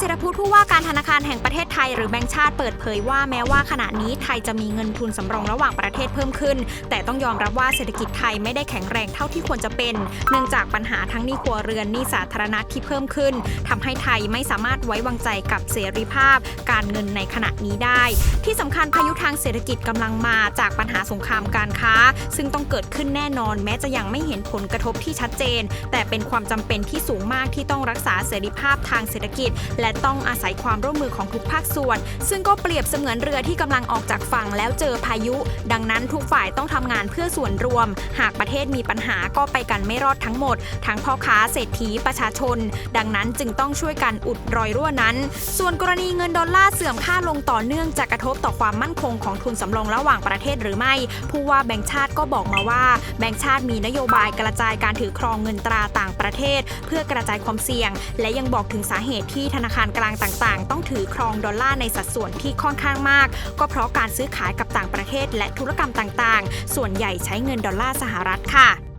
เศรษฐพุทธผู้ว่าการธนาคารแห่งประเทศไทยหรือแบงก์ชาติเปิดเผยว่าแม้ว่าขณะนี้ไทยจะมีเงินทุนสำรองระหว่างประเทศเพิ่มขึ้น แต่ต้องยอมรับว่าเศรษฐกิจไทยไม่ได้แข็งแรงเท่าที่ควรจะเป็น เนื่องจากปัญหาทั้งหนี้ครัวเรือนหนี้สาธารณะที่เพิ่มขึ้นทำให้ไทยไม่สามารถไว้วางใจกับเสรีภาพ การเงินในขณะนี้ได้ ที่สำคัญพายุทางเศรษฐกิจกำลังมาจากปัญหาสงครามการค้า ซึ่งต้องเกิดขึ้นแน่นอน แม้จะยังไม่เห็นผลกระทบที่ชัดเจน แต่เป็นความจำเป็นที่สูงมากที่ต้องรักษาเสรีภาพทางเศรษฐกิจ และต้องอาศัยความร่วมมือของทุกภาคส่วน ซึ่งก็เปรียบเสมือนเรือที่กำลังออกจากฝั่งแล้วเจอพายุ ดังนั้นทุกฝ่ายต้องทำงานเพื่อส่วนรวม หากประเทศมีปัญหาก็ไปกันไม่รอดทั้งหมด ทั้งพ่อค้าเศรษฐีประชาชน ดังนั้นจึงต้องช่วยกันอุดรอยรั่วนั้น ส่วนกรณีเงินดอลลาร์เสื่อมค่าลงต่อเนื่องจะกระทบต่อความมั่นคงของทุนสำรองระหว่างประเทศหรือไม่ ผู้ว่าแบงก์ชาติก็บอกมาว่า แบงก์ชาติมีนโยบายกระจายการถือครองเงินตราต่างประเทศ เพื่อกระจายความเสี่ยง และยังบอกถึงสาเหตุที่ธนาคารารกลางต่างๆ ต้องถือครองดอลลาร์ในสัดส่วนที่ค่อนข้างมาก ก็เพราะการซื้อขายกับต่างประเทศและธุรกรรมต่างๆ ส่วนใหญ่ใช้เงินดอลลาร์สหรัฐค่ะ